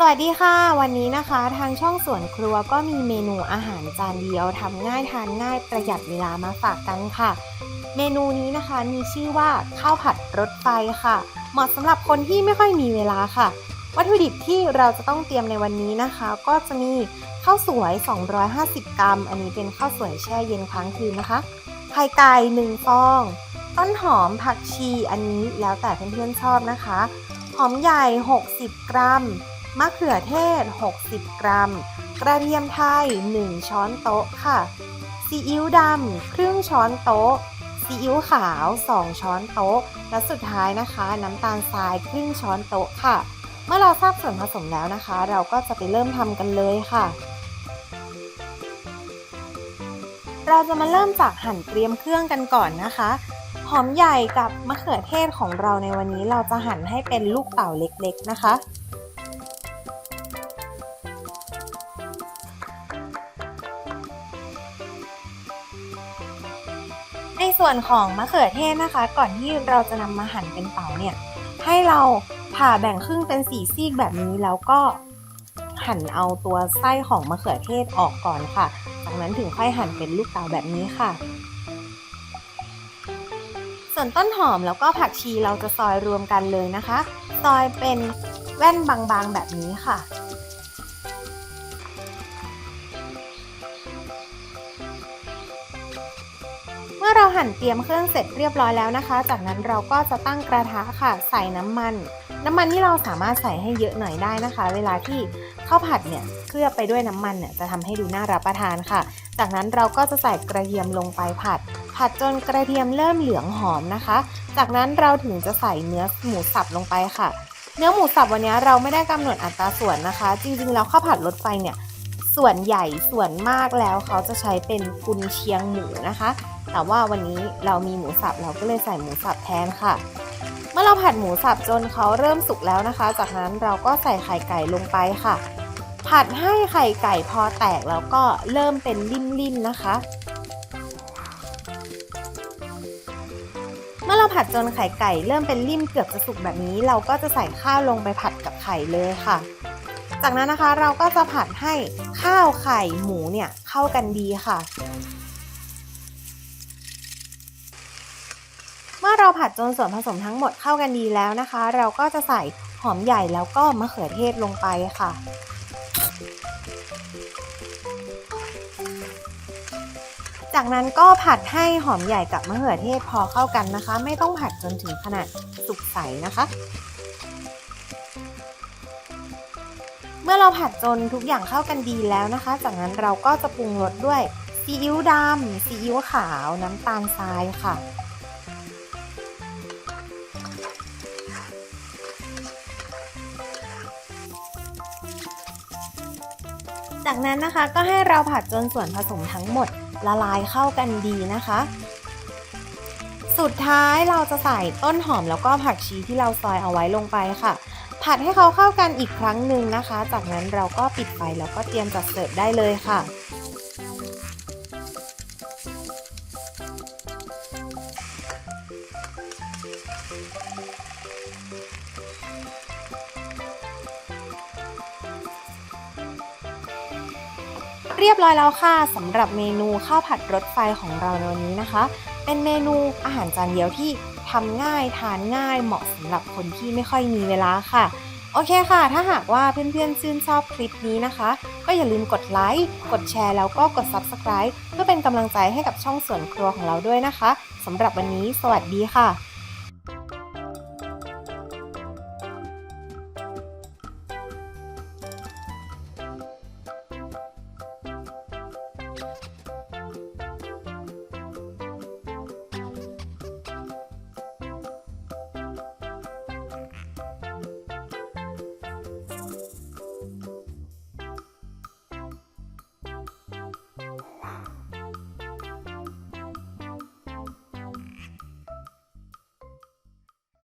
สวัสดีค่ะ วันนี้นะคะทางช่องสวนครัวก็มีเมนูอาหารจานเดียวทำง่ายทานง่ายประหยัดเวลามาฝากกันค่ะ เมนูนี้นะคะมีชื่อว่าข้าวผัดรถไฟค่ะ เหมาะสำหรับคนที่ไม่ค่อยมีเวลาค่ะ วัตถุดิบที่เราจะต้องเตรียมในวันนี้นะคะ ก็จะมีข้าวสวย 250 กรัม อันนี้เป็นข้าวสวยแช่เย็นค้างคืนนะคะไข่ไก่1ฟอง ต้นหอมผักชีอันนี้แล้วแต่เพื่อนๆชอบนะคะ หอมใหญ่ 60 กรัม มะเขือเทศ 60 กรัม กระเทียมไทย 1 ช้อนโต๊ะค่ะซีอิ๊วดำครึ่งช้อนโต๊ะซีอิ๊วขาว 2 ช้อนโต๊ะ และสุดท้ายนะคะ น้ำตาลทรายครึ่งช้อนโต๊ะค่ะ เมื่อเราทราบส่วนผสมแล้วนะคะ เราก็จะไปเริ่มทำกันเลยค่ะ เราจะมาเริ่มจากหั่นเตรียมเครื่องกันก่อนนะคะหอมใหญ่กับมะเขือเทศของเราในวันนี้เราจะหั่นให้เป็นลูกเต่าเล็กๆนะคะ ในส่วนของมะเขือเทศนะคะ ก่อนที่เราจะนำมาหั่นเป็นเต๋าเนี่ย ให้เราผ่าแบ่งครึ่งเป็นสี่ซีกแบบนี้แล้วก็หั่นเอาตัวไส้ของมะเขือเทศออกก่อนค่ะ จากนั้นถึงค่อยหั่นเป็นลูกเต๋าแบบนี้ค่ะ ส่วนต้นหอมแล้วก็ผักชีเราจะซอยรวมกันเลยนะคะ ซอยเป็นแว่นบางๆแบบนี้ค่ะ หั่นเตรียมเครื่องเสร็จเรียบร้อยแล้วนะคะ จากนั้นเราก็จะตั้งกระทะค่ะ ใส่น้ำมัน น้ำมันที่เราสามารถใส่ให้เยอะหน่อยได้นะคะ เวลาที่ข้าวผัดเนี่ยเคลือบไปด้วยน้ำมันเนี่ยจะทำให้ดูน่ารับประทานค่ะ จากนั้นเราก็จะใส่กระเทียมลงไปผัด ผัดจนกระเทียมเริ่มเหลืองหอมนะคะ จากนั้นเราถึงจะใส่เนื้อหมูสับลงไปค่ะ เนื้อหมูสับวันนี้เราไม่ได้กำหนดอัตราส่วนนะคะ จริงๆแล้วข้าวผัดรถไฟเนี่ยส่วนใหญ่ส่วนมากแล้วเขาจะใช้เป็นกุนเชียงหมูนะคะ แต่ว่าวันนี้เรามีหมูสับเราก็เลยใส่หมูสับแทนค่ะ เมื่อเราผัดหมูสับจนเขาเริ่มสุกแล้วนะคะ จากนั้นเราก็ใส่ไข่ไก่ลงไปค่ะ ผัดให้ไข่ไก่พอแตกแล้วก็เริ่มเป็นริ่มๆนะคะ เมื่อเราผัดจนไข่ไก่เริ่มเป็นริ่มเกือบจะสุกแบบนี้ เราก็จะใส่ข้าวลงไปผัดกับไข่เลยค่ะ จากนั้นนะคะเราก็จะผัดให้ข้าวไข่หมูเนี่ยเข้ากันดีค่ะ มื่อเราผัดจนส่วนผสมทั้งหมดเข้ากันดีแล้วนะคะ เราก็จะใส่หอมใหญ่แล้วก็มะเขือเทศลงไปค่ะ จากนั้นก็ผัดให้หอมใหญ่กับมะเขือเทศพอเข้ากันนะคะ ไม่ต้องผัดจนถึงขนาดสุกใสนะคะเมื่อเราผัดจนทุกอย่างเข้ากันดีแล้วนะคะ จากนั้นเราก็จะปรุงรสด้วยซีอิ๊วดำซีอิ๊วขาว น้ำตาลทรายค่ะ จากนั้นนะคะก็ให้เราผัดจนส่วนผสมทั้งหมดละลายเข้ากันดีนะคะ สุดท้ายเราจะใส่ต้นหอมแล้วก็ผักชีที่เราซอยเอาไว้ลงไปค่ะ ผัดให้เขาเข้ากันอีกครั้งหนึ่งนะคะ จากนั้นเราก็ปิดไฟแล้วก็เตรียมจัดเสิร์ฟได้เลยค่ะ เรียบร้อยแล้วค่ะสำหรับเมนูข้าวผัดรถไฟของเราในวันนี้นะคะ เป็นเมนูอาหารจานเดียวที่ทำง่ายทานง่ายเหมาะสำหรับคนที่ไม่ค่อยมีเวลาค่ะ โอเคค่ะ ถ้าหากว่าเพื่อนๆชื่นชอบคลิปนี้นะคะ ก็อย่าลืมกดไลค์กดแชร์แล้วก็กด Subscribe เพื่อเป็นกำลังใจให้กับช่องส่วนครัวของเราด้วยนะคะสำหรับวันนี้ สวัสดีค่ะ